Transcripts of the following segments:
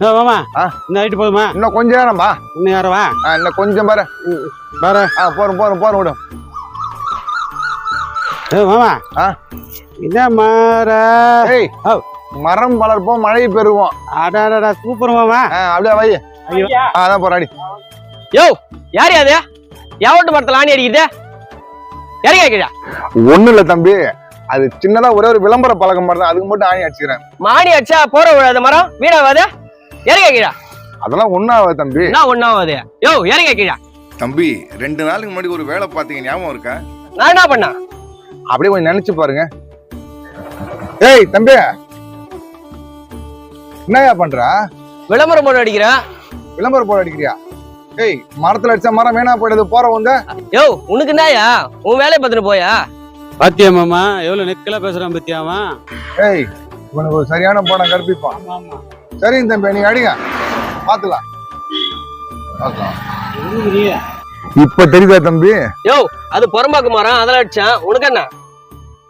மாமா. இந்த நைட்டு போதுமா? இன்னும் கொஞ்ச நேரம்பா இன்னும் ஆ, இன்னும் கொஞ்சம் பாரு. பாரு. ஆ போறோம் போறோம் போறோம் விடும் ஏ மாமா ஆ. என்ன மாற ஏய் ஓ. மரம் வளர்ப்போம் மழை பெறுவோம். அடாடா சூப்பர் மாமா. ஆ, அப்படியே வை. அதான் போறோம் அடி. யோ யார் அது எவட்டு மரத்துல ஆணி அடிக்குது? இறங்கி வைக்கிறா ஒண்ணு இல்ல தம்பி. அது சின்னதா ஒரே ஒரு விளம்பர பழக்கம் மாதிரி தான். அதுக்கு மட்டும் ஆணி அடிச்சுக்கிறேன். மாணி அடிச்சா போற விடாத மரம்? வீணாவாது இறங்கி வைக்கிறா. அதெல்லாம் ஆகாது தம்பி? என்ன ஒண்ணாவது? யோ இறங்கி வைக்கிறா. தம்பி ரெண்டு நாளுக்கு முன்னாடி ஒரு வேலை பார்த்தீங்க ஞாபகம் இருக்கா? நான் என்ன பண்ணா அப்படியே கொஞ்சம் நினைச்சு பாருங்க. ஏய் தம்பி. என்னய்யா பண்ற? விளம்பரம் போட்டு அடிக்கிறேன் விளம்பரம் போட அடிக்கிறியா? ஏய் மரத்துல அடிச்சா மரம் வீணா போயிடுது போற வந்து யோ உனக்கு என்னயா உன் வேலையை பார்த்துட்டு போயா? பாத்தியா மாமா? எவ்வளவு நெக்கலா பேசுறான் பத்தியாமா ஏய் இவனுக்கு ஒரு சரியான படம் கற்பிப்பான். சரிங்க தம்பி நீங்க அடிங்க. பாத்துலாம் பாத்துலாம் இப்ப தெரியுதா தம்பி? யோ அது புறம்பாக்கு மரம் அதெல்லாம் அடிச்சேன். உனக்கு என்ன?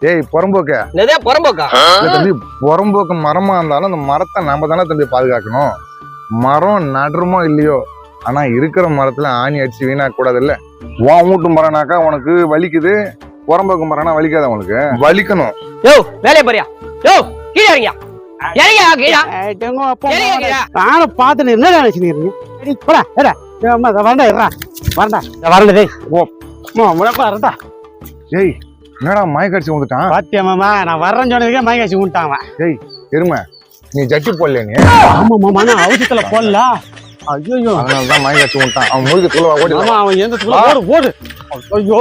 ஏய் புறம்போக்க. நிறைய புறம்போக்கா? இல்ல தம்பி புறம்போக்கு மரமா இருந்தாலும் அந்த மரத்தை நாம தானே தம்பி பாதுகாக்கணும். மரம் நடுறோமோ இல்லையோ ஆனா இருக்கிற மரத்துல ஆணி அடிச்சு வீணாக்க கூடாது இல்ல வா மூட்டு மரம்னாக்கா உனக்கு வலிக்குது. புறம்போக்கு மரம்னா வலிக்காத உனக்கு வலிக்கணும். யோ வேலையை பாரியா யோ கீழே இறங்கியா. நானும் பார்த்துட்டு என்ன நினைச்சுக்கிறீங்க போடா ஏய், வரண்டா இருடா வரண்டா. வரண்டா டேய். ஓ. வரண்டா. ஏய் என்னடா மயக்கடிச்சு வந்துட்டான்? பாத்தியா மாமா? நான் வரேன்னு சொன்னதுக்கே மயக்காசி விட்டான் அவன். எருமை நீ ஜட்டி போடல நீ? ஆமா மாமா நான் அவசரத்துல போடல. ஐயோ மயக்கடிச்சு வந்துட்டான். அவன் முழுக்க துளவா ஓடி அவன் எந்த துளை? போடு போடு ஐயோ.